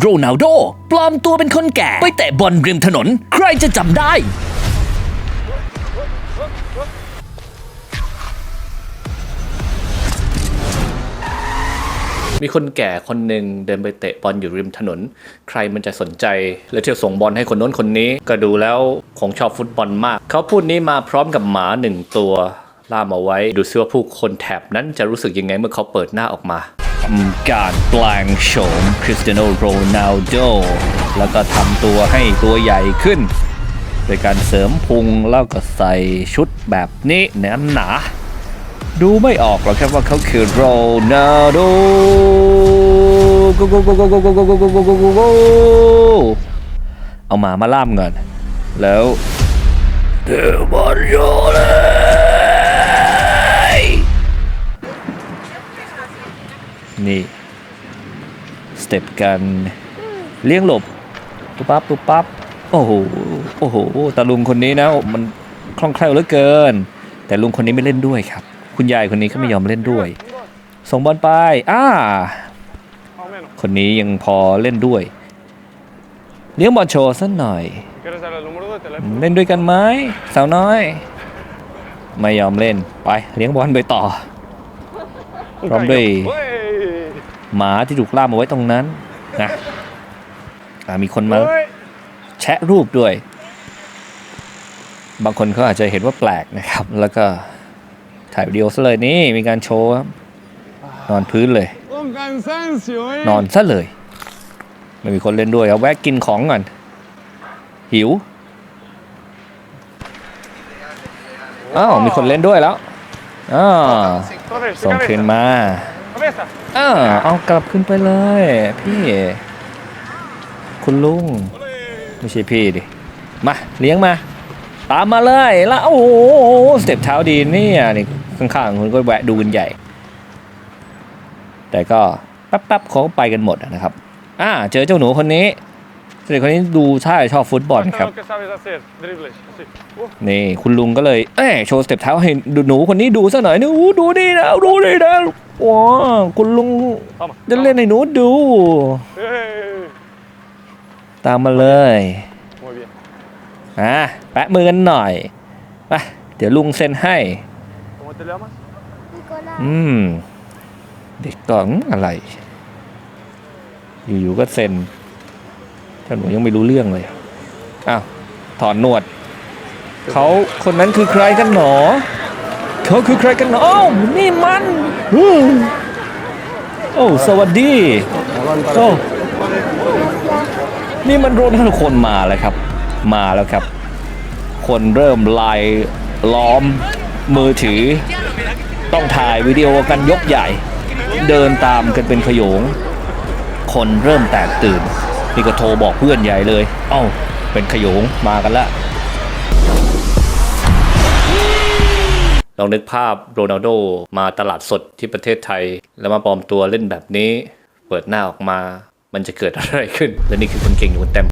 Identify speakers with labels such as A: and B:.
A: โรนัลโดปลอมตัวเป็นคนแก่ ไปเตะบอลริมถนน ใครจะจำได้
B: มีคนแก่คนหนึ่งเดินไปเตะบอลอยู่ริมถนน ใครมันจะสนใจ แล้วเที่ยวส่งบอลให้คนโน้นคนนี้ ก็ดูแล้วคงชอบฟุตบอลมาก เขาพูดนี้มาพร้อมกับหมาหนึ่งตัวล่ามเอาไว้ ดูซิว่าผู้คนแถบนั้นจะรู้สึกยังไงเมื่อเขาเปิดหน้าออกมา
A: ทำการแปลงโฉมคริสเตียโนโรนัลโดแล้วก็ทำตัวให้ตัวใหญ่ขึ้น โดยการเสริมพุงแล้วก็ใส่ชุดแบบนี้แนื้หนา ดูไม่ออกหรอกครับว่าเขาคือโรนัลโดเอาหมามาล่ามก่อนแล้วเดวบอลโยเลย เต็ปกันเลี้ยงหลบตุ๊บปั๊บตุ๊บปั๊บโอ้โหโอ้โหตาลุงคนนี้นะมันคล่องแคล่วเหลือเกิน แต่ลุงคนนี้ไม่เล่นด้วยครับ คุณยายคนนี้ก็ไม่ยอมเล่นด้วย ส่งบอลไปอ่าคนนี้ยังพอเล่นด้วยเลี้ยงบอลโชว์สักหน่อย
C: ¿Quieres dar el número de teléfono?
A: เล่นด้วยกันไหมสาวน้อย ไม่ยอมเล่นไปเลี้ยงบอลไปต่อพร้อมด้วย
C: ¡Uey!
A: หมาที่ถูกล่ามเอาไว้ตรงนั้นนะอ่ามีคนมา
C: ¡Uey!
A: แชะรูปด้วย บางคนเขาอาจจะเห็นว่าแปลกนะครับ แล้วก็ถ่ายวิดีโอซะเลยนี่มีการโชว์ครับนอนพื้นเลย
C: ¡Un cansancio, eh!
A: นอนซะเลย ไม่มีคนเล่นด้วยเอาแวะกินของก่อน หิวอ้าวมีคนเล่นด้วยแล้วอ้าว
C: Entonces,
A: ส่งคืน
C: cabeza.
A: มา
C: Cabeza.
A: อ้าวเอากลับขึ้นไปเลย พี่ คุณลุง ไม่ใช่พี่ดิ มาเลี้ยงมา ตามมาเลยแล้วโอ้โหสเต็ปเท้าดีเนี่ยนี่ข้างๆคุณก็แวะดูกันใหญ่ แต่ก็แป๊บๆเขาก็ไปกันหมดอะนะครับ อ่า เจอเจ้าหนูคนนี้เด็กคนนี้ดูท่าจะชอบฟุตบอล
C: Muestra
A: ครับ
C: lo que sabes hacer. Dribles. Así. Uh,
A: นี่คุณลุงก็เลยเอ้ยโชว์สเต็ปเท้าให้หนูคนนี้ดูซะหน่อยนี่อู้ดูดีนะดูดีนะ ว้าคุณลุง
C: toma.
A: จะเล่นให้หนูดู
C: ¡Eh!
A: ตามมาเลย
C: Muy bien.
A: อะแปะมือกันหน่อยไปเดี๋ยวลุงเซ็นให้
C: ¿Cómo te llamas?
A: อืม เด็กกล่องอะไร อยู่ๆก็เซ็นท่านหนูยังไม่รู้เรื่องเลยอ้าวถอนหนวด เขาคนนั้นคือใครกันหนอ เขาคือใครกันหนออ้นี่มันโอ้สวัสดีโอ้นี่มันรนัลโดคนมาแล้วครับ มาแล้วครับ คนเริ่มไล่ล้อมมือถือ ต้องถ่ายวิดีโอกันยกใหญ่ เดินตามกันเป็นขยง คนเริ่มแตกตื่น นี่ก็โทรบอกเพื่อนใหญ่เลย เอ้า เป็นขยงมากันละ
B: ลองนึกภาพโรนัลโดมาตลาดสดที่ประเทศไทย แล้วมาปลอมตัวเล่นแบบนี้ เปิดหน้าออกมา มันจะเกิดอะไรขึ้น และนี่คือคนเก่งอยู่บนเต็ม